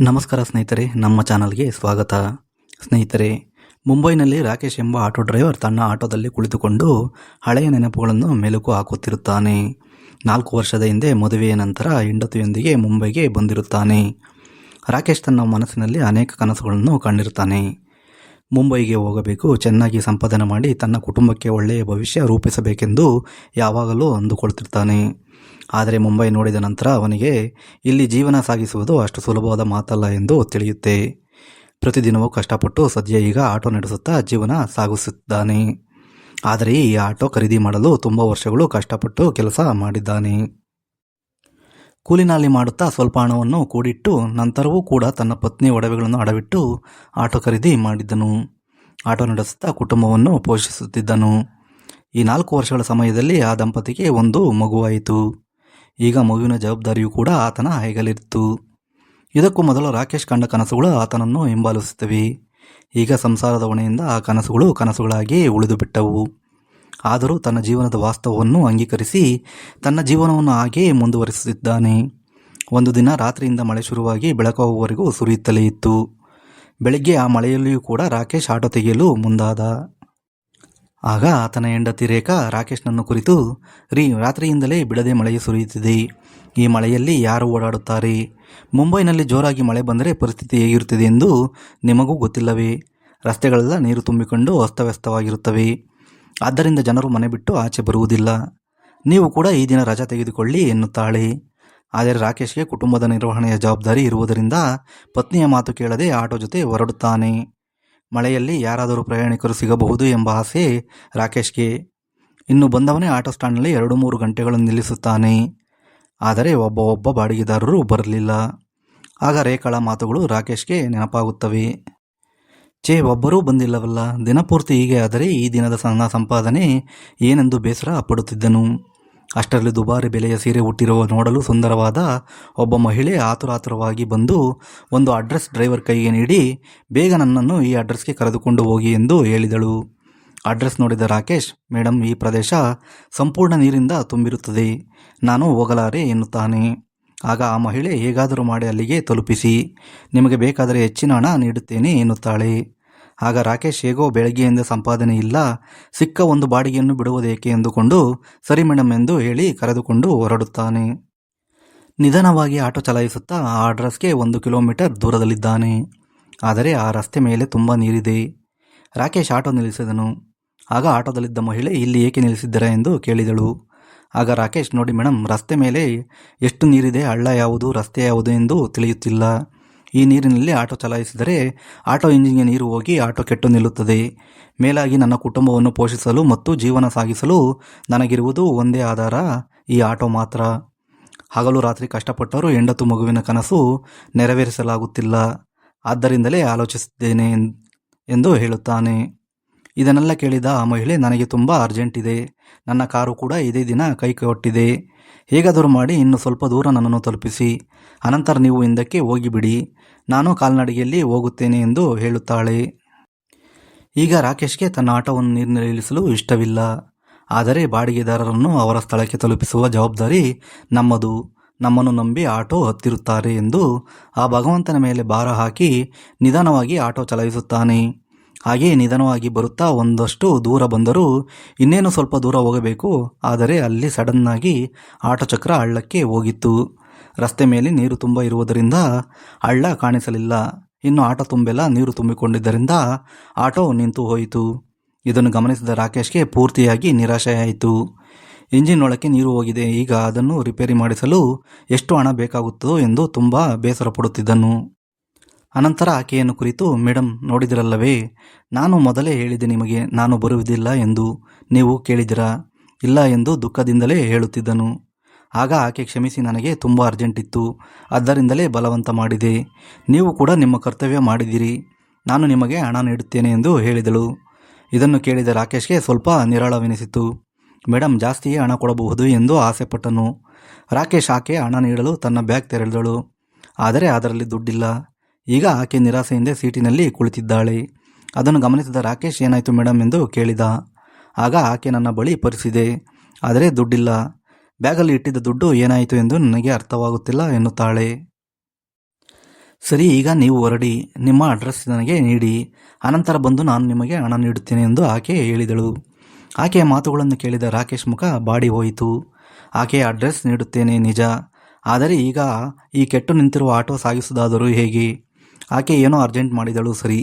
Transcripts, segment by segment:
ನಮಸ್ಕಾರ ಸ್ನೇಹಿತರೆ, ನಮ್ಮ ಚಾನಲ್ಗೆ ಸ್ವಾಗತ. ಸ್ನೇಹಿತರೆ, ಮುಂಬೈನಲ್ಲಿ ರಾಕೇಶ್ ಎಂಬ ಆಟೋ ಡ್ರೈವರ್ ತನ್ನ ಆಟೋದಲ್ಲಿ ಕುಳಿತುಕೊಂಡು ಹಳೆಯ ನೆನಪುಗಳನ್ನು ಮೆಲುಕು ಹಾಕುತ್ತಿರುತ್ತಾನೆ. ನಾಲ್ಕು ವರ್ಷದ ಹಿಂದೆ ಮದುವೆಯ ನಂತರ ಹೆಂಡತಿಯೊಂದಿಗೆ ಮುಂಬೈಗೆ ಬಂದಿರುತ್ತಾನೆ. ರಾಕೇಶ್ ತನ್ನ ಮನಸ್ಸಿನಲ್ಲಿ ಅನೇಕ ಕನಸುಗಳನ್ನು ಕಂಡಿರುತ್ತಾನೆ. ಮುಂಬೈಗೆ ಹೋಗಬೇಕು, ಚೆನ್ನಾಗಿ ಸಂಪಾದನೆ ಮಾಡಿ ತನ್ನ ಕುಟುಂಬಕ್ಕೆ ಒಳ್ಳೆಯ ಭವಿಷ್ಯ ರೂಪಿಸಬೇಕೆಂದು ಯಾವಾಗಲೂ ಅಂದುಕೊಳ್ತಿರ್ತಾನೆ. ಆದರೆ ಮುಂಬೈ ನೋಡಿದ ನಂತರ ಅವನಿಗೆ, ಇಲ್ಲಿ ಜೀವನ ಸಾಗಿಸುವುದು ಅಷ್ಟು ಸುಲಭವಾದ ಮಾತಲ್ಲ ಎಂದು ತಿಳಿಯುತ್ತೆ. ಪ್ರತಿದಿನವೂ ಕಷ್ಟಪಟ್ಟು ಸದ್ಯ ಈಗ ಆಟೋ ನಡೆಸುತ್ತಾ ಜೀವನ ಸಾಗಿಸುತ್ತಿದ್ದಾನೆ. ಆದರೆ ಈ ಆಟೋ ಖರೀದಿ ಮಾಡಲು ತುಂಬ ವರ್ಷಗಳು ಕಷ್ಟಪಟ್ಟು ಕೆಲಸ ಮಾಡಿದ್ದಾನೆ. ಕೂಲಿನಲ್ಲಿ ಮಾಡುತ್ತಾ ಸ್ವಲ್ಪ ಹಣವನ್ನು ಕೂಡಿಟ್ಟು ನಂತರವೂ ಕೂಡ ತನ್ನ ಪತ್ನಿ ಒಡವೆಗಳನ್ನು ಅಡವಿಟ್ಟು ಆಟೋ ಖರೀದಿ ಮಾಡಿದ್ದನು. ಆಟೋ ನಡೆಸುತ್ತಾ ಕುಟುಂಬವನ್ನು ಪೋಷಿಸುತ್ತಿದ್ದನು. ಈ ನಾಲ್ಕು ವರ್ಷಗಳ ಸಮಯದಲ್ಲಿ ಆ ದಂಪತಿಗೆ ಒಂದು ಮಗುವಾಯಿತು. ಈಗ ಮಗುವಿನ ಜವಾಬ್ದಾರಿಯೂ ಕೂಡ ಆತನ ಹೆಗಲಿತ್ತು ಇದಕ್ಕೂ ಮೊದಲು ರಾಕೇಶ್ ಕಂಡ ಕನಸುಗಳು ಆತನನ್ನು ಹಿಂಬಾಲಿಸುತ್ತವೆ. ಈಗ ಸಂಸಾರದ ಹೊಣೆಯಿಂದ ಆ ಕನಸುಗಳು ಕನಸುಗಳಾಗಿ ಉಳಿದು ಬಿಟ್ಟವು ಆದರೂ ತನ್ನ ಜೀವನದ ವಾಸ್ತವವನ್ನು ಅಂಗೀಕರಿಸಿ ತನ್ನ ಜೀವನವನ್ನು ಹಾಗೆಯೇ ಮುಂದುವರಿಸುತ್ತಿದ್ದಾನೆ. ಒಂದು ದಿನ ರಾತ್ರಿಯಿಂದ ಮಳೆ ಶುರುವಾಗಿ ಬೆಳಕಾಗುವವರೆಗೂ ಸುರಿಯುತ್ತಲೇ ಇತ್ತು. ಬೆಳಿಗ್ಗೆ ಆ ಮಳೆಯಲ್ಲಿಯೂ ಕೂಡ ರಾಕೇಶ್ ಆಟೋ ತೆಗೆಯಲು ಮುಂದಾದ. ಆಗ ಆತನ ಹೆಂಡತಿ ರೇಖಾ ರಾಕೇಶ್ನನ್ನು ಕುರಿತು, ರೀ, ರಾತ್ರಿಯಿಂದಲೇ ಬಿಡದೆ ಮಳೆಯು ಸುರಿಯುತ್ತಿದೆ. ಈ ಮಳೆಯಲ್ಲಿ ಯಾರು ಓಡಾಡುತ್ತಾರೆ? ಮುಂಬೈನಲ್ಲಿ ಜೋರಾಗಿ ಮಳೆ ಬಂದರೆ ಪರಿಸ್ಥಿತಿ ಹೇಗಿರುತ್ತದೆ ಎಂದು ನಿಮಗೂ ಗೊತ್ತಿಲ್ಲವೇ? ರಸ್ತೆಗಳೆಲ್ಲ ನೀರು ತುಂಬಿಕೊಂಡು ಅಸ್ತವ್ಯಸ್ತವಾಗಿರುತ್ತವೆ. ಆದ್ದರಿಂದ ಜನರು ಮನೆ ಬಿಟ್ಟು ಆಚೆ ಬರುವುದಿಲ್ಲ. ನೀವು ಕೂಡ ಈ ದಿನ ರಜಾ ತೆಗೆದುಕೊಳ್ಳಿ ಎನ್ನುತ್ತಾಳೆ. ಆದರೆ ರಾಕೇಶ್ಗೆ ಕುಟುಂಬದ ನಿರ್ವಹಣೆಯ ಜವಾಬ್ದಾರಿ ಇರುವುದರಿಂದ ಪತ್ನಿಯ ಮಾತು ಕೇಳದೆ ಆಟೋ ಜೊತೆ ಹೊರಡುತ್ತಾನೆ. ಮಳೆಯಲ್ಲಿ ಯಾರಾದರೂ ಪ್ರಯಾಣಿಕರು ಸಿಗಬಹುದು ಎಂಬ ಆಸೆ ರಾಕೇಶ್ಗೆ. ಇನ್ನು ಬಂದವನೇ ಆಟೋ ಸ್ಟ್ಯಾಂಡ್ನಲ್ಲಿ ಎರಡು ಮೂರು ಗಂಟೆಗಳನ್ನು ನಿಲ್ಲಿಸುತ್ತಾನೆ. ಆದರೆ ಒಬ್ಬ ಒಬ್ಬ ಬಾಡಿಗೆದಾರರು ಬರಲಿಲ್ಲ. ಆಗ ರೇಖಾಳ ಮಾತುಗಳು ರಾಕೇಶ್ಗೆ ನೆನಪಾಗುತ್ತವೆ. ಛೇ, ಒಬ್ಬರೂ ಬಂದಿಲ್ಲವಲ್ಲ. ದಿನಪೂರ್ತಿ ಹೀಗೆ ಆದರೆ ಈ ದಿನದ ಸಣ್ಣ ಸಂಪಾದನೆ ಏನೆಂದು ಬೇಸರ ಪಡುತ್ತಿದ್ದನು. ಅಷ್ಟರಲ್ಲಿ ದುಬಾರಿ ಬೆಲೆಯ ಸೀರೆ ಹುಟ್ಟಿರುವ ನೋಡಲು ಸುಂದರವಾದ ಒಬ್ಬ ಮಹಿಳೆ ಆತುರಾತುರವಾಗಿ ಬಂದು ಒಂದು ಅಡ್ರೆಸ್ ಡ್ರೈವರ್ ಕೈಗೆ ನೀಡಿ, ಬೇಗ ನನ್ನನ್ನು ಈ ಅಡ್ರೆಸ್ಗೆ ಕರೆದುಕೊಂಡು ಹೋಗಿ ಎಂದು ಹೇಳಿದಳು. ಅಡ್ರೆಸ್ ನೋಡಿದ ರಾಕೇಶ್ ಮೇಡಮ್ ಈ ಪ್ರದೇಶ ಸಂಪೂರ್ಣ ನೀರಿಂದ ತುಂಬಿರುತ್ತದೆ. ನಾನು ಹೋಗಲಾರೆ ಎನ್ನುತ್ತಾನೆ. ಆಗ ಆ ಮಹಿಳೆ ಹೇಗಾದರೂ ಮಾಡಿ ಅಲ್ಲಿಗೆ ತಲುಪಿಸಿ, ನಿಮಗೆ ಬೇಕಾದರೆ ಹೆಚ್ಚಿನ ಹಣ ನೀಡುತ್ತೇನೆ ಎನ್ನುತ್ತಾಳೆ. ಆಗ ರಾಕೇಶ್ ಹೇಗೋ ಬೆಳಗ್ಗೆಯಿಂದ ಸಂಪಾದನೆ ಇಲ್ಲ, ಸಿಕ್ಕ ಒಂದು ಬಾಡಿಗೆಯನ್ನು ಬಿಡುವುದೇಕೆ ಎಂದುಕೊಂಡು ಸರಿ ಮೇಡಮ್ ಎಂದು ಹೇಳಿ ಕರೆದುಕೊಂಡು ಹೊರಡುತ್ತಾನೆ. ನಿಧಾನವಾಗಿ ಆಟೋ ಚಲಾಯಿಸುತ್ತಾ ಆ ಅಡ್ರೆಸ್ಗೆ ಒಂದು ಕಿಲೋಮೀಟರ್ ದೂರದಲ್ಲಿದ್ದಾನೆ. ಆದರೆ ಆ ರಸ್ತೆ ಮೇಲೆ ತುಂಬ ನೀರಿದೆ. ರಾಕೇಶ್ ಆಟೋ ನಿಲ್ಲಿಸಿದನು. ಆಗ ಆಟೋದಲ್ಲಿದ್ದ ಮಹಿಳೆ, ಇಲ್ಲಿ ಏಕೆ ನಿಲ್ಲಿಸಿದ್ದೀರಾ? ಎಂದು ಕೇಳಿದಳು. ಆಗ ರಾಕೇಶ್, ನೋಡಿ ಮೇಡಮ್ ರಸ್ತೆ ಮೇಲೆ ಎಷ್ಟು ನೀರಿದೆ? ಹಳ್ಳ ಯಾವುದು, ರಸ್ತೆ ಯಾವುದು ಎಂದು ತಿಳಿಯುತ್ತಿಲ್ಲ. ಈ ನೀರಿನಲ್ಲಿ ಆಟೋ ಚಲಾಯಿಸಿದರೆ ಆಟೋ ಇಂಜಿನ್ಗೆ ನೀರು ಹೋಗಿ ಆಟೋ ಕೆಟ್ಟು ನಿಲ್ಲುತ್ತದೆ. ಮೇಲಾಗಿ ನನ್ನ ಕುಟುಂಬವನ್ನು ಪೋಷಿಸಲು ಮತ್ತು ಜೀವನ ಸಾಗಿಸಲು ನನಗಿರುವುದು ಒಂದೇ ಆಧಾರ, ಈ ಆಟೋ ಮಾತ್ರ. ಹಗಲು ರಾತ್ರಿ ಕಷ್ಟಪಟ್ಟರೂ ಹೆಂಡತು ಮಗುವಿನ ಕನಸು ನೆರವೇರಿಸಲಾಗುತ್ತಿಲ್ಲ. ಆದ್ದರಿಂದಲೇ ಆಲೋಚಿಸಿದ್ದೇನೆ ಎನ್- ಎಂದು ಹೇಳುತ್ತಾನೆ. ಇದನ್ನೆಲ್ಲ ಕೇಳಿದ ಆ ಮಹಿಳೆ, ನನಗೆ ತುಂಬ ಅರ್ಜೆಂಟ್ ಇದೆ. ನನ್ನ ಕಾರು ಕೂಡ ಇದೇ ದಿನ ಕೈ ಕೊಟ್ಟಿದೆ. ಹೇಗಾದರೂ ಮಾಡಿ ಇನ್ನು ಸ್ವಲ್ಪ ದೂರ ನನ್ನನ್ನು ತಲುಪಿಸಿ. ಅನಂತರ ನೀವು ಹಿಂದಕ್ಕೆ ಹೋಗಿಬಿಡಿ. ನಾನು ಕಾಲ್ನಡಿಗೆಯಲ್ಲಿ ಹೋಗುತ್ತೇನೆ ಎಂದು ಹೇಳುತ್ತಾಳೆ. ಈಗ ರಾಕೇಶ್ಗೆ ತನ್ನ ಆಟೋವನ್ನು ನೀರಿನಲ್ಲಿ ಇಳಿಸಲು ಇಷ್ಟವಿಲ್ಲ. ಆದರೆ ಬಾಡಿಗೆದಾರರನ್ನು ಅವರ ಸ್ಥಳಕ್ಕೆ ತಲುಪಿಸುವ ಜವಾಬ್ದಾರಿ ನಮ್ಮದು. ನಮ್ಮನ್ನು ನಂಬಿ ಆಟೋ ಹತ್ತಿರುತ್ತಾರೆ ಎಂದು ಆ ಭಗವಂತನ ಮೇಲೆ ಭಾರ ಹಾಕಿ ನಿಧಾನವಾಗಿ ಆಟೋ ಚಲಾಯಿಸುತ್ತಾನೆ. ಹಾಗೆಯೇ ನಿಧಾನವಾಗಿ ಬರುತ್ತಾ ಒಂದಷ್ಟು ದೂರ ಬಂದರೂ ಇನ್ನೇನು ಸ್ವಲ್ಪ ದೂರ ಹೋಗಬೇಕು. ಆದರೆ ಅಲ್ಲಿ ಸಡನ್ನಾಗಿ ಆಟೋ ಚಕ್ರ ಹಳ್ಳಕ್ಕೆ ಹೋಗಿತ್ತು. ರಸ್ತೆ ಮೇಲೆ ನೀರು ತುಂಬ ಇರುವುದರಿಂದ ಹಳ್ಳ ಕಾಣಿಸಲಿಲ್ಲ. ಇನ್ನು ಆಟೋ ತುಂಬೆಲ್ಲ ನೀರು ತುಂಬಿಕೊಂಡಿದ್ದರಿಂದ ಆಟೋ ನಿಂತು ಹೋಯಿತು. ಇದನ್ನು ಗಮನಿಸಿದ ರಾಕೇಶ್ಗೆ ಪೂರ್ತಿಯಾಗಿ ನಿರಾಶೆಯಾಯಿತು. ಇಂಜಿನ್ ಒಳಕ್ಕೆ ನೀರು ಹೋಗಿದೆ. ಈಗ ಅದನ್ನು ರಿಪೇರಿ ಮಾಡಿಸಲು ಎಷ್ಟು ಹಣ ಬೇಕಾಗುತ್ತದೋ ಎಂದು ತುಂಬ ಬೇಸರ ಪಡುತ್ತಿದ್ದನು ಅನಂತರ ಆಕೆಯನ್ನು ಕುರಿತು ಮೇಡಮ್ ನೋಡಿದಿರಲ್ಲವೇ? ನಾನು ಮೊದಲೇ ಹೇಳಿದೆ ನಿಮಗೆ, ನಾನು ಬರುವುದಿಲ್ಲ ಎಂದು. ನೀವು ಕೇಳಿದಿರಾ? ಇಲ್ಲ ಎಂದು ದುಃಖದಿಂದಲೇ ಹೇಳುತ್ತಿದ್ದನು. ಆಗ ಆಕೆ ಕ್ಷಮಿಸಿ ನನಗೆ ತುಂಬ ಅರ್ಜೆಂಟ್ ಇತ್ತು. ಆದ್ದರಿಂದಲೇ ಬಲವಂತ ಮಾಡಿದೆ. ನೀವು ಕೂಡ ನಿಮ್ಮ ಕರ್ತವ್ಯ ಮಾಡಿದಿರಿ. ನಾನು ನಿಮಗೆ ಹಣ ನೀಡುತ್ತೇನೆ ಎಂದು ಹೇಳಿದಳು. ಇದನ್ನು ಕೇಳಿದ ರಾಕೇಶ್ಗೆ ಸ್ವಲ್ಪ ನಿರಾಳವೆನಿಸಿತು. ಮೇಡಮ್ ಜಾಸ್ತಿಯೇ ಹಣ ಕೊಡಬಹುದು ಎಂದು ಆಸೆಪಟ್ಟನು. ರಾಕೇಶ್ ಆಕೆ ಹಣ ನೀಡಲು ತನ್ನ ಬ್ಯಾಗ್ ತೆರೆದಳು. ಆದರೆ ಅದರಲ್ಲಿ ದುಡ್ಡಿಲ್ಲ. ಈಗ ಆಕೆ ನಿರಾಸೆಯಿಂದ ಸೀಟಿನಲ್ಲಿ ಕುಳಿತಿದ್ದಾಳೆ. ಅದನ್ನು ಗಮನಿಸಿದ ರಾಕೇಶ್ ಏನಾಯಿತು ಮೇಡಮ್ ಎಂದು ಕೇಳಿದ. ಆಗ ಆಕೆ ನನ್ನ ಬಳಿ ಪರಿಸಿದೆ. ಆದರೆ ದುಡ್ಡಿಲ್ಲ. ಬ್ಯಾಗಲ್ಲಿ ಇಟ್ಟಿದ್ದ ದುಡ್ಡು ಏನಾಯಿತು ಎಂದು ನನಗೆ ಅರ್ಥವಾಗುತ್ತಿಲ್ಲ ಎನ್ನುತ್ತಾಳೆ. ಸರಿ, ಈಗ ನೀವು ಹೊರಡಿ. ನಿಮ್ಮ ಅಡ್ರೆಸ್ ನನಗೆ ನೀಡಿ. ಅನಂತರ ಬಂದು ನಾನು ನಿಮಗೆ ಹಣ ನೀಡುತ್ತೇನೆ ಎಂದು ಆಕೆ ಹೇಳಿದಳು. ಆಕೆಯ ಮಾತುಗಳನ್ನು ಕೇಳಿದ ರಾಕೇಶ್ ಮುಖ ಬಾಡಿ ಹೋಯಿತು. ಆಕೆಯ ಅಡ್ರೆಸ್ ನೀಡುತ್ತೇನೆ ನಿಜ. ಆದರೆ ಈಗ ಈ ಕೆಟ್ಟು ನಿಂತಿರುವ ಆಟೋ ಸಾಗಿಸುವುದಾದರೂ ಹೇಗೆ? ಆಕೆ ಏನೋ ಅರ್ಜೆಂಟ್ ಮಾಡಿದಳು ಸರಿ,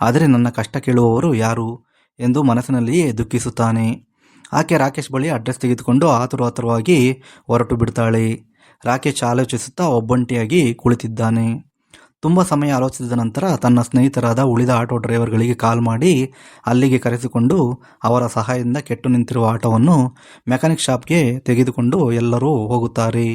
ಆದರೆ ನನ್ನ ಕಷ್ಟ ಕೇಳುವವರು ಯಾರು ಎಂದು ಮನಸ್ಸಿನಲ್ಲಿಯೇ ದುಃಖಿಸುತ್ತಾನೆ. ಆಕೆ ರಾಕೇಶ್ ಬಳಿ ಅಡ್ರೆಸ್ ತೆಗೆದುಕೊಂಡು ಆತುರ ಆತುರವಾಗಿ ಹೊರಟು ಬಿಡ್ತಾಳೆ. ರಾಕೇಶ್ ಆಲೋಚಿಸುತ್ತಾ ಒಬ್ಬಂಟಿಯಾಗಿ ಕುಳಿತಿದ್ದಾನೆ. ತುಂಬ ಸಮಯ ಆಲೋಚಿಸಿದ ನಂತರ ತನ್ನ ಸ್ನೇಹಿತರಾದ ಉಳಿದ ಆಟೋ ಡ್ರೈವರ್ಗಳಿಗೆ ಕಾಲ್ ಮಾಡಿ ಅಲ್ಲಿಗೆ ಕರೆಸಿಕೊಂಡು ಅವರ ಸಹಾಯದಿಂದ ಕೆಟ್ಟು ನಿಂತಿರುವ ಆಟೋವನ್ನು ಮೆಕ್ಯಾನಿಕ್ ಶಾಪ್ಗೆ ತೆಗೆದುಕೊಂಡು ಎಲ್ಲರೂ ಹೋಗುತ್ತಾರೆ.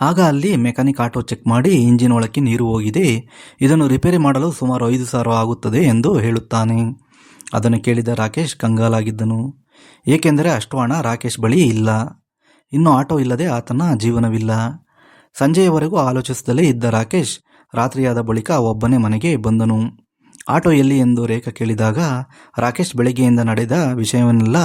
ಆಗ ಅಲ್ಲಿ ಮೆಕ್ಯಾನಿಕ್ ಆಟೋ ಚೆಕ್ ಮಾಡಿ ಇಂಜಿನ್ ಒಳಕ್ಕೆ ನೀರು ಹೋಗಿದೆ. ಇದನ್ನು ರಿಪೇರಿ ಮಾಡಲು ಸುಮಾರು ಐದು ಸಾವಿರ ಆಗುತ್ತದೆ ಎಂದು ಹೇಳುತ್ತಾನೆ. ಅದನ್ನು ಕೇಳಿದ ರಾಕೇಶ್ ಕಂಗಾಲಾಗಿದ್ದನು. ಏಕೆಂದರೆ ಅಷ್ಟು ಹಣ ರಾಕೇಶ್ ಬಳಿ ಇಲ್ಲ. ಇನ್ನು ಆಟೋ ಇಲ್ಲದೆ ಆತನ ಜೀವನವಿಲ್ಲ. ಸಂಜೆಯವರೆಗೂ ಆಲೋಚಿಸುತ್ತಲೇ ಇದ್ದ ರಾಕೇಶ್ ರಾತ್ರಿಯಾದ ಬಳಿಕ ಒಬ್ಬನೇ ಮನೆಗೆ ಬಂದನು. ಆಟೋ ಎಲ್ಲಿ ಎಂದು ರೇಖಾ ಕೇಳಿದಾಗ ರಾಕೇಶ್ ಬೆಳಗ್ಗೆಯಿಂದ ನಡೆದ ವಿಷಯವನ್ನೆಲ್ಲ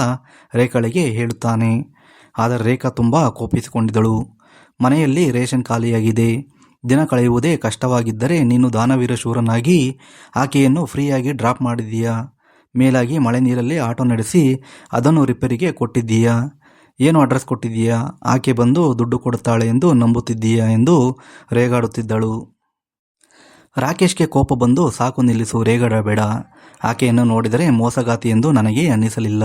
ರೇಖಾಳಿಗೆ ಹೇಳುತ್ತಾನೆ. ಆದರೆ ರೇಖಾ ತುಂಬ ಕೋಪಿಸಿಕೊಂಡಿದ್ದಳು. ಮನೆಯಲ್ಲಿ ರೇಷನ್ ಖಾಲಿಯಾಗಿದೆ. ದಿನ ಕಳೆಯುವುದೇ ಕಷ್ಟವಾಗಿದ್ದರೆ ನೀನು ದಾನವೀರ ಶೂರನಾಗಿ ಆಕೆಯನ್ನು ಫ್ರೀಯಾಗಿ ಡ್ರಾಪ್ ಮಾಡಿದೀಯಾ ಮೇಲಾಗಿ ಮಳೆ ನೀರಲ್ಲಿ ಆಟೋ ನಡೆಸಿ ಅದನ್ನು ರಿಪೇರಿಗೆ ಕೊಟ್ಟಿದ್ದೀಯಾ? ಏನು ಅಡ್ರೆಸ್ ಕೊಟ್ಟಿದ್ದೀಯಾ? ಆಕೆ ಬಂದು ದುಡ್ಡು ಕೊಡುತ್ತಾಳೆ ಎಂದು ನಂಬುತ್ತಿದ್ದೀಯಾ ಎಂದು ರೇಗಾಡುತ್ತಿದ್ದಳು. ರಾಕೇಶ್ಗೆ ಕೋಪ ಬಂದು ಸಾಕು ನಿಲ್ಲಿಸು, ರೇಗಾಡಬೇಡ. ಆಕೆಯನ್ನು ನೋಡಿದರೆ ಮೋಸಗಾತಿ ಎಂದು ನನಗೆ ಅನ್ನಿಸಲಿಲ್ಲ.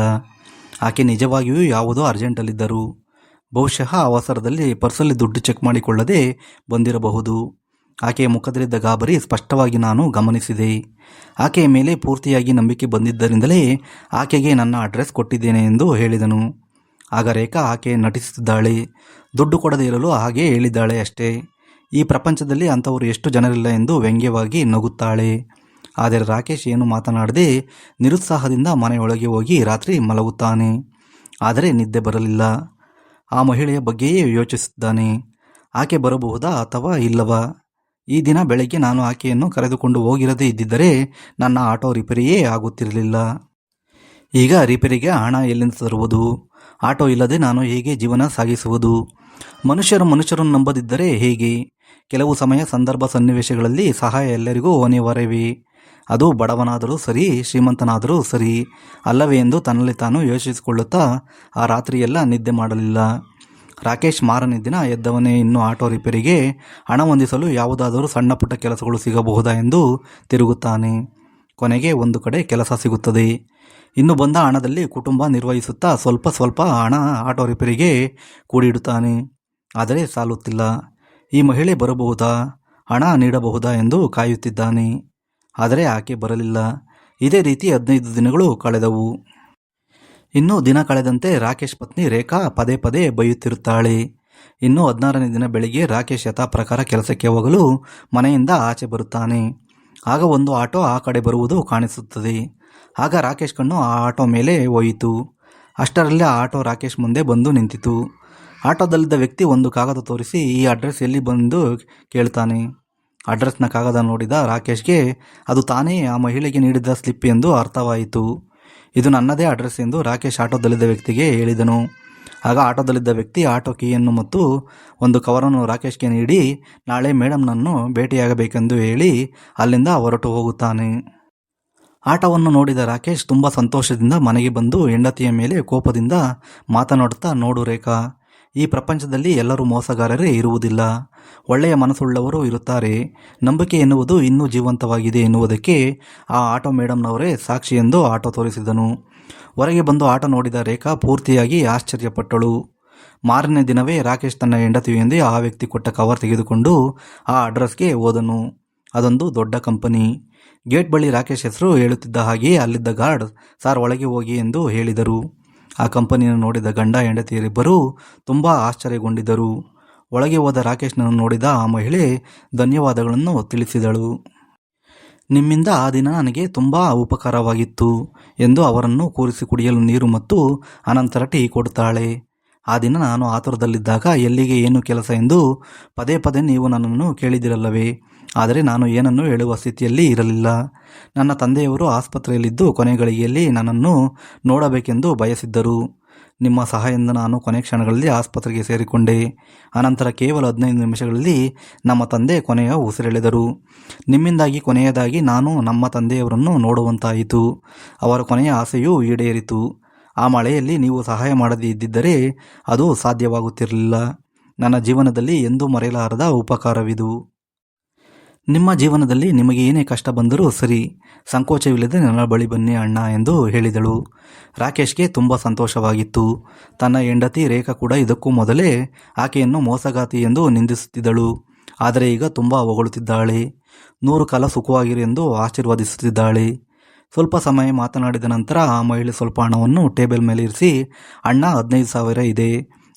ಆಕೆ ನಿಜವಾಗಿಯೂ ಯಾವುದೋ ಅರ್ಜೆಂಟಲ್ಲಿದ್ದರು. ಬಹುಶಃ ಅವಸರದಲ್ಲಿ ಪರ್ಸಲ್ಲಿ ದುಡ್ಡು ಚೆಕ್ ಮಾಡಿಕೊಳ್ಳದೆ ಬಂದಿರಬಹುದು. ಆಕೆಯ ಮುಖದಲ್ಲಿದ್ದ ಗಾಬರಿ ಸ್ಪಷ್ಟವಾಗಿ ನಾನು ಗಮನಿಸಿದೆ. ಆಕೆಯ ಮೇಲೆ ಪೂರ್ತಿಯಾಗಿ ನಂಬಿಕೆ ಬಂದಿದ್ದರಿಂದಲೇ ಆಕೆಗೆ ನನ್ನ ಅಡ್ರೆಸ್ ಕೊಟ್ಟಿದ್ದೇನೆ ಎಂದು ಹೇಳಿದನು. ಆಗ ರೇಖಾ ಆಕೆ ನಟಿಸುತ್ತಿದ್ದಾಳೆ. ದುಡ್ಡು ಕೊಡದೇ ಇರಲು ಹಾಗೆ ಹೇಳಿದ್ದಾಳೆ ಅಷ್ಟೇ. ಈ ಪ್ರಪಂಚದಲ್ಲಿ ಅಂಥವರು ಎಷ್ಟು ಜನರಿಲ್ಲ ಎಂದು ವ್ಯಂಗ್ಯವಾಗಿ ನಗುತ್ತಾಳೆ. ಆದರೆ ರಾಕೇಶ್ ಏನು ಮಾತನಾಡದೆ ನಿರುತ್ಸಾಹದಿಂದ ಮನೆಯೊಳಗೆ ಹೋಗಿ ರಾತ್ರಿ ಮಲಗುತ್ತಾನೆ. ಆದರೆ ನಿದ್ದೆ ಬರಲಿಲ್ಲ. ಆ ಮಹಿಳೆಯ ಬಗ್ಗೆಯೇ ಯೋಚಿಸುತ್ತಾನೆ. ಆಕೆ ಬರಬಹುದಾ ಅಥವಾ ಇಲ್ಲವಾ? ಈ ದಿನ ಬೆಳಗ್ಗೆ ನಾನು ಆಕೆಯನ್ನು ಕರೆದುಕೊಂಡು ಹೋಗಿರದೇ ಇದ್ದಿದ್ದರೆ ನನ್ನ ಆಟೋ ರಿಪೇರಿಯೇ ಆಗುತ್ತಿರಲಿಲ್ಲ. ಈಗ ರಿಪೇರಿಗೆ ಹಣ ಎಲ್ಲಿಂದ ತರುವುದು? ಆಟೋ ಇಲ್ಲದೆ ನಾನು ಹೇಗೆ ಜೀವನ ಸಾಗಿಸುವುದು? ಮನುಷ್ಯರು ಮನುಷ್ಯರನ್ನು ನಂಬದಿದ್ದರೆ ಹೇಗೆ? ಕೆಲವು ಸಮಯ ಸಂದರ್ಭ ಸನ್ನಿವೇಶಗಳಲ್ಲಿ ಸಹಾಯ ಎಲ್ಲರಿಗೂ ಅನಿವಾರ್ಯವೇ ಅದು ಬಡವನಾದರೂ ಸರಿ, ಶ್ರೀಮಂತನಾದರೂ ಸರಿ, ಅಲ್ಲವೇ ಎಂದು ತನ್ನಲ್ಲಿ ತಾನು ಯೋಚಿಸಿಕೊಳ್ಳುತ್ತಾ ಆ ರಾತ್ರಿಯೆಲ್ಲ ನಿದ್ದೆ ಮಾಡಲಿಲ್ಲ. ರಾಕೇಶ್ ಮಾರನೇ ದಿನ ಎದ್ದವನೇ ಇನ್ನೂ ಆಟೋ ರಿಪೇರಿಗೆ ಹಣ ಹೊಂದಿಸಲು ಯಾವುದಾದರೂ ಸಣ್ಣ ಪುಟ್ಟ ಕೆಲಸಗಳು ಸಿಗಬಹುದಾ ಎಂದು ತಿರುಗುತ್ತಾನೆ. ಕೊನೆಗೆ ಒಂದು ಕಡೆ ಕೆಲಸ ಸಿಗುತ್ತದೆ. ಇನ್ನು ಬಂದ ಹಣದಲ್ಲಿ ಕುಟುಂಬ ನಿರ್ವಹಿಸುತ್ತಾ ಸ್ವಲ್ಪ ಸ್ವಲ್ಪ ಹಣ ಆಟೋ ರಿಪೇರಿಗೆ ಕೂಡಿಡುತ್ತಾನೆ. ಆದರೆ ಸಾಲುತ್ತಿಲ್ಲ. ಈ ಮಹಿಳೆ ಬರಬಹುದಾ? ಹಣ ನೀಡಬಹುದಾ ಎಂದು ಕಾಯುತ್ತಿದ್ದಾನೆ. ಆದರೆ ಆಕೆ ಬರಲಿಲ್ಲ. ಇದೇ ರೀತಿ ಹದಿನೈದು ದಿನಗಳು ಕಳೆದವು. ಇನ್ನು ದಿನ ಕಳೆದಂತೆ ರಾಕೇಶ್ ಪತ್ನಿ ರೇಖಾ ಪದೇ ಪದೇ ಬೈಯುತ್ತಿರುತ್ತಾಳೆ. ಇನ್ನು ಹದಿನಾರನೇ ದಿನ ಬೆಳಿಗ್ಗೆ ರಾಕೇಶ್ ಯಥಾ ಪ್ರಕಾರ ಕೆಲಸಕ್ಕೆ ಹೋಗಲು ಮನೆಯಿಂದ ಆಚೆ ಬರುತ್ತಾನೆ. ಆಗ ಒಂದು ಆಟೋ ಆ ಕಡೆ ಬರುವುದು ಕಾಣಿಸುತ್ತದೆ. ಆಗ ರಾಕೇಶ್ ಕಣ್ಣು ಆ ಆಟೋ ಮೇಲೆ ಹೋಯಿತು ಅಷ್ಟರಲ್ಲಿ ಆ ಆಟೋ ರಾಕೇಶ್ ಮುಂದೆ ಬಂದು ನಿಂತಿತು. ಆಟೋದಲ್ಲಿದ್ದ ವ್ಯಕ್ತಿ ಒಂದು ಕಾಗದ ತೋರಿಸಿ ಈ ಅಡ್ರೆಸ್ ಎಲ್ಲಿ ಬಂದು ಕೇಳ್ತಾನೆ. ಅಡ್ರೆಸ್ನ ಕಾಗದ ನೋಡಿದ ರಾಕೇಶ್ಗೆ ಅದು ತಾನೇ ಆ ಮಹಿಳೆಗೆ ನೀಡಿದ ಸ್ಲಿಪ್ ಎಂದು ಅರ್ಥವಾಯಿತು. ಇದು ನನ್ನದೇ ಅಡ್ರೆಸ್ ಎಂದು ರಾಕೇಶ್ ಆಟೋದಲ್ಲಿದ್ದ ವ್ಯಕ್ತಿಗೆ ಹೇಳಿದನು. ಆಗ ಆಟೋದಲ್ಲಿದ್ದ ವ್ಯಕ್ತಿ ಆಟೋ ಕೀಯನ್ನು ಮತ್ತು ಒಂದು ಕವರನ್ನು ರಾಕೇಶ್ಗೆ ನೀಡಿ, ನಾಳೆ ಮೇಡಮ್ನನ್ನು ಭೇಟಿಯಾಗಬೇಕೆಂದು ಹೇಳಿ ಅಲ್ಲಿಂದ ಹೊರಟು ಹೋಗುತ್ತಾನೆ. ಆಟವನ್ನು ನೋಡಿದ ರಾಕೇಶ್ ತುಂಬ ಸಂತೋಷದಿಂದ ಮನೆಗೆ ಬಂದು ಹೆಂಡತಿಯ ಮೇಲೆ ಕೋಪದಿಂದ ಮಾತನಾಡುತ್ತಾ, ನೋಡು ರೇಖಾ ಈ ಪ್ರಪಂಚದಲ್ಲಿ ಎಲ್ಲರೂ ಮೋಸಗಾರರೇ ಇರುವುದಿಲ್ಲ. ಒಳ್ಳೆಯ ಮನಸ್ಸುಳ್ಳವರು ಇರುತ್ತಾರೆ. ನಂಬಿಕೆ ಎನ್ನುವುದು ಇನ್ನೂ ಜೀವಂತವಾಗಿದೆ ಎನ್ನುವುದಕ್ಕೆ ಆ ಆಟೋ ಮೇಡಮ್ನವರೇ ಸಾಕ್ಷಿ ಎಂದು ಆಟೋ ತೋರಿಸಿದನು. ಹೊರಗೆ ಬಂದು ಆಟೋ ನೋಡಿದ ರೇಖಾ ಪೂರ್ತಿಯಾಗಿ ಆಶ್ಚರ್ಯಪಟ್ಟಳು. ಮಾರನೇ ದಿನವೇ ರಾಕೇಶ್ ತನ್ನ ಹೆಂಡತಿಯೊಂದೇ ಆ ವ್ಯಕ್ತಿ ಕೊಟ್ಟ ಕವರ್ ತೆಗೆದುಕೊಂಡು ಆ ಅಡ್ರೆಸ್ಗೆ ಹೋದನು. ಅದೊಂದು ದೊಡ್ಡ ಕಂಪನಿ. ಗೇಟ್ ಬಳಿ ರಾಕೇಶ್ ಹೆಸರು ಹೇಳುತ್ತಿದ್ದ ಹಾಗೆಯೇ ಅಲ್ಲಿದ್ದ ಗಾರ್ಡ್, ಸಾರ್, ಒಳಗೆ ಹೋಗಿ ಎಂದು ಹೇಳಿದರು. ಆ ಕಂಪನಿಯನ್ನು ನೋಡಿದ ಗಂಡ ಹೆಂಡತಿಯರಿಬ್ಬರೂ ತುಂಬ ಆಶ್ಚರ್ಯಗೊಂಡಿದ್ದರು. ಒಳಗೆ ಹೋದ ರಾಕೇಶ್ನನ್ನು ನೋಡಿದ ಆ ಮಹಿಳೆ ಧನ್ಯವಾದಗಳನ್ನು ತಿಳಿಸಿದಳು. ನಿಮ್ಮಿಂದ ಆ ದಿನ ನನಗೆ ತುಂಬ ಉಪಕಾರವಾಗಿತ್ತು ಎಂದು ಅವರನ್ನು ಕೂರಿಸಿ ಕುಡಿಯಲು ನೀರು ಮತ್ತು ಅನಂತರ ಟೀ ಕೊಡುತ್ತಾಳೆ ಆ ದಿನ ನಾನು ಆತುರದಲ್ಲಿದ್ದಾಗ ಎಲ್ಲಿಗೆ ಏನು ಕೆಲಸ ಎಂದು ಪದೇ ಪದೇ ನೀವು ನನ್ನನ್ನು ಕೇಳಿದಿರಲ್ಲವೇ? ಆದರೆ ನಾನು ಏನನ್ನು ಹೇಳುವ ಸ್ಥಿತಿಯಲ್ಲಿ ಇರಲಿಲ್ಲ. ನನ್ನ ತಂದೆಯವರು ಆಸ್ಪತ್ರೆಯಲ್ಲಿದ್ದು ಕೊನೆಗಳಿಗೆಯಲ್ಲಿ ನನ್ನನ್ನು ನೋಡಬೇಕೆಂದು ಬಯಸಿದ್ದರು. ನಿಮ್ಮ ಸಹಾಯದಿಂದ ನಾನು ಕೊನೆ ಕ್ಷಣಗಳಲ್ಲಿ ಆಸ್ಪತ್ರೆಗೆ ಸೇರಿಕೊಂಡೆ. ಅನಂತರ ಕೇವಲ ಹದಿನೈದು ನಿಮಿಷಗಳಲ್ಲಿ ನಮ್ಮ ತಂದೆ ಕೊನೆಯ ಉಸಿರೆಳೆದರು. ನಿಮ್ಮಿಂದಾಗಿ ಕೊನೆಯದಾಗಿ ನಾನು ನಮ್ಮ ತಂದೆಯವರನ್ನು ನೋಡುವಂತಾಯಿತು. ಅವರ ಕೊನೆಯ ಆಸೆಯೂ ಈಡೇರಿತು. ಆ ಮಳೆಯಲ್ಲಿ ನೀವು ಸಹಾಯ ಮಾಡದೇ ಇದ್ದಿದ್ದರೆ ಅದು ಸಾಧ್ಯವಾಗುತ್ತಿರಲಿಲ್ಲ. ನನ್ನ ಜೀವನದಲ್ಲಿ ಎಂದೂ ಮರೆಯಲಾರದ ಉಪಕಾರವಿದು. ನಿಮ್ಮ ಜೀವನದಲ್ಲಿ ನಿಮಗೆ ಏನೇ ಕಷ್ಟ ಬಂದರೂ ಸರಿ, ಸಂಕೋಚವಿಲ್ಲದೆ ನನ್ನ ಬಳಿ ಬನ್ನಿ ಅಣ್ಣ ಎಂದು ಹೇಳಿದಳು. ರಾಕೇಶ್ಗೆ ತುಂಬ ಸಂತೋಷವಾಗಿತ್ತು. ತನ್ನ ಹೆಂಡತಿ ರೇಖಾ ಕೂಡ ಇದಕ್ಕೂ ಮೊದಲೇ ಆಕೆಯನ್ನು ಮೋಸಗಾತಿ ಎಂದು ನಿಂದಿಸುತ್ತಿದ್ದಳು. ಆದರೆ ಈಗ ತುಂಬ ಹೊಗಳುತ್ತಿದ್ದಾಳೆ. ನೂರು ಕಾಲ ಸುಖವಾಗಿರು ಎಂದು ಆಶೀರ್ವದಿಸುತ್ತಿದ್ದಾಳೆ. ಸ್ವಲ್ಪ ಸಮಯ ಮಾತನಾಡಿದ ನಂತರ ಆ ಮಹಿಳೆ ಸ್ವಲ್ಪ ಹಣವನ್ನು ಟೇಬಲ್ ಮೇಲೆ ಇರಿಸಿ, ಅಣ್ಣ, ಹದಿನೈದು ಸಾವಿರ ಇದೆ.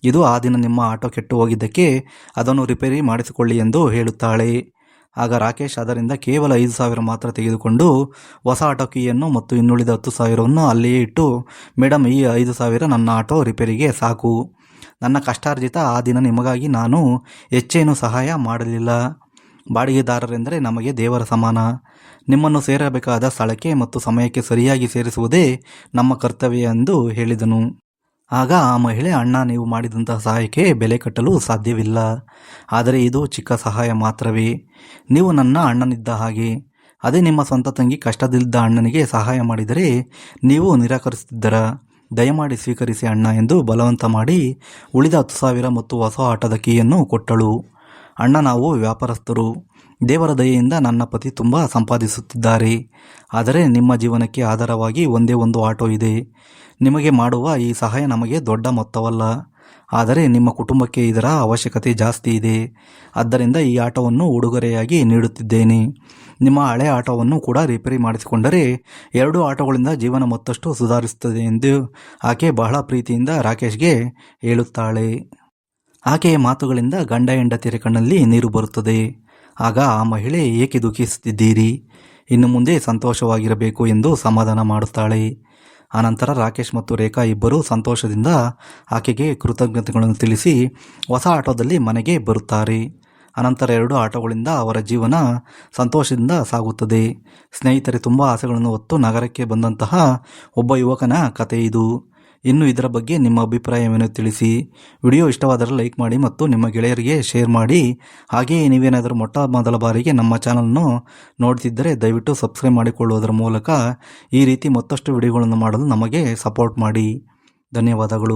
ಇದು ಆ ದಿನ ನಿಮ್ಮ ಆಟೋ ಕೆಟ್ಟು ಹೋಗಿದ್ದಕ್ಕೆ ಅದನ್ನು ರಿಪೇರಿ ಮಾಡಿಸಿಕೊಳ್ಳಿ ಎಂದು ಹೇಳುತ್ತಾಳೆ. ಆಗ ರಾಕೇಶ್ ಅದರಿಂದ ಕೇವಲ ಐದು ಸಾವಿರ ಮಾತ್ರ ತೆಗೆದುಕೊಂಡು ಹೊಸ ಆಟೋ ಕೀಯನ್ನು ಮತ್ತು ಇನ್ನುಳಿದ ಹತ್ತು ಸಾವಿರವನ್ನು ಅಲ್ಲಿಯೇ ಇಟ್ಟು ಮೇಡಮ್ ಈ ಐದು ಸಾವಿರ ನನ್ನ ಆಟೋ ರಿಪೇರಿಗೆ ಸಾಕು. ನನ್ನ ಕಷ್ಟಾರ್ಜಿತ ಆ ದಿನ ನಿಮಗಾಗಿ ನಾನು ಹೆಚ್ಚೇನು ಸಹಾಯ ಮಾಡಲಿಲ್ಲ. ಬಾಡಿಗೆದಾರರೆಂದರೆ ನಮಗೆ ದೇವರ ಸಮಾನ. ನಿಮ್ಮನ್ನು ಸೇರಬೇಕಾದ ಸ್ಥಳಕ್ಕೆ ಮತ್ತು ಸಮಯಕ್ಕೆ ಸರಿಯಾಗಿ ಸೇರಿಸುವುದೇ ನಮ್ಮ ಕರ್ತವ್ಯ ಎಂದು ಹೇಳಿದನು. ಆಗ ಆ ಮಹಿಳೆ, ಅಣ್ಣ, ನೀವು ಮಾಡಿದಂತಹ ಸಹಾಯಕ್ಕೆ ಬೆಲೆ ಕಟ್ಟಲು ಸಾಧ್ಯವಿಲ್ಲ. ಆದರೆ ಇದು ಚಿಕ್ಕ ಸಹಾಯ ಮಾತ್ರವೇ. ನೀವು ನನ್ನ ಅಣ್ಣನಿದ್ದ ಹಾಗೆ. ಅದೇ ನಿಮ್ಮ ಸ್ವಂತ ತಂಗಿ ಕಷ್ಟದಿಲ್ಲದ ಅಣ್ಣನಿಗೆ ಸಹಾಯ ಮಾಡಿದರೆ ನೀವು ನಿರಾಕರಿಸುತ್ತಿದ್ದರ. ದಯಮಾಡಿ ಸ್ವೀಕರಿಸಿ ಅಣ್ಣ ಎಂದು ಬಲವಂತ ಮಾಡಿ ಉಳಿದ ಹತ್ತು ಸಾವಿರ ಮತ್ತು ಹೊಸ ಆಟದ ಕೀಯನ್ನು ಕೊಟ್ಟಳು. ಅಣ್ಣ ನಾವು ವ್ಯಾಪಾರಸ್ಥರು. ದೇವರ ದಯೆಯಿಂದ ನನ್ನ ಪತಿ ತುಂಬ ಸಂಪಾದಿಸುತ್ತಿದ್ದಾರೆ. ಆದರೆ ನಿಮ್ಮ ಜೀವನಕ್ಕೆ ಆಧಾರವಾಗಿ ಒಂದೇ ಒಂದು ಆಟೋ ಇದೆ. ನಿಮಗೆ ಮಾಡುವ ಈ ಸಹಾಯ ನಮಗೆ ದೊಡ್ಡ ಮೊತ್ತವಲ್ಲ. ಆದರೆ ನಿಮ್ಮ ಕುಟುಂಬಕ್ಕೆ ಇದರ ಅವಶ್ಯಕತೆ ಜಾಸ್ತಿ ಇದೆ. ಆದ್ದರಿಂದ ಈ ಆಟೋವನ್ನು ಉಡುಗೊರೆಯಾಗಿ ನೀಡುತ್ತಿದ್ದೇನೆ. ನಿಮ್ಮ ಹಳೆ ಆಟೋವನ್ನು ಕೂಡ ರಿಪೇರಿ ಮಾಡಿಸಿಕೊಂಡರೆ ಎರಡು ಆಟೋಗಳಿಂದ ಜೀವನ ಮತ್ತಷ್ಟು ಸುಧಾರಿಸುತ್ತದೆ ಎಂದು ಆಕೆ ಬಹಳ ಪ್ರೀತಿಯಿಂದ ರಾಕೇಶ್ಗೆ ಹೇಳುತ್ತಾಳೆ. ಆಕೆಯ ಮಾತುಗಳಿಂದ ಗಂಡ ಹೆಂಡತಿಯರ ಕಣ್ಣಲ್ಲಿ ನೀರು ಬರುತ್ತದೆ. ಆಗ ಆ ಮಹಿಳೆ, ಏಕೆ ದುಃಖಿಸುತ್ತಿದ್ದೀರಿ? ಇನ್ನು ಮುಂದೆ ಸಂತೋಷವಾಗಿರಬೇಕು ಎಂದು ಸಮಾಧಾನ ಮಾಡುತ್ತಾಳೆ. ಆನಂತರ ರಾಕೇಶ್ ಮತ್ತು ರೇಖಾ ಇಬ್ಬರೂ ಸಂತೋಷದಿಂದ ಆಕೆಗೆ ಕೃತಜ್ಞತೆಗಳನ್ನು ತಿಳಿಸಿ ಹೊಸ ಆಟೋದಲ್ಲಿ ಮನೆಗೆ ಬರುತ್ತಾರೆ. ಅನಂತರ ಎರಡು ಆಟೋಗಳಿಂದ ಅವರ ಜೀವನ ಸಂತೋಷದಿಂದ ಸಾಗುತ್ತದೆ. ಸ್ನೇಹಿತರೆ, ತುಂಬ ಆಸೆಗಳನ್ನು ಹೊತ್ತು ನಗರಕ್ಕೆ ಬಂದಂತಹ ಒಬ್ಬ ಯುವಕನ ಕಥೆ ಇದು. ಇನ್ನು ಇದರ ಬಗ್ಗೆ ನಿಮ್ಮ ಅಭಿಪ್ರಾಯವನ್ನು ತಿಳಿಸಿ. ವಿಡಿಯೋ ಇಷ್ಟವಾದರೆ ಲೈಕ್ ಮಾಡಿ ಮತ್ತು ನಿಮ್ಮ ಗೆಳೆಯರಿಗೆ ಶೇರ್ ಮಾಡಿ. ಹಾಗೆಯೇ ನೀವೇನಾದರೂ ಮೊಟ್ಟ ಮೊದಲ ಬಾರಿಗೆ ನಮ್ಮ ಚಾನಲನ್ನು ನೋಡ್ತಿದ್ದರೆ ದಯವಿಟ್ಟು ಸಬ್ಸ್ಕ್ರೈಬ್ ಮಾಡಿಕೊಳ್ಳುವುದರ ಮೂಲಕ ಈ ರೀತಿ ಮತ್ತಷ್ಟು ವಿಡಿಯೋಗಳನ್ನು ಮಾಡಲು ನಮಗೆ ಸಪೋರ್ಟ್ ಮಾಡಿ. ಧನ್ಯವಾದಗಳು.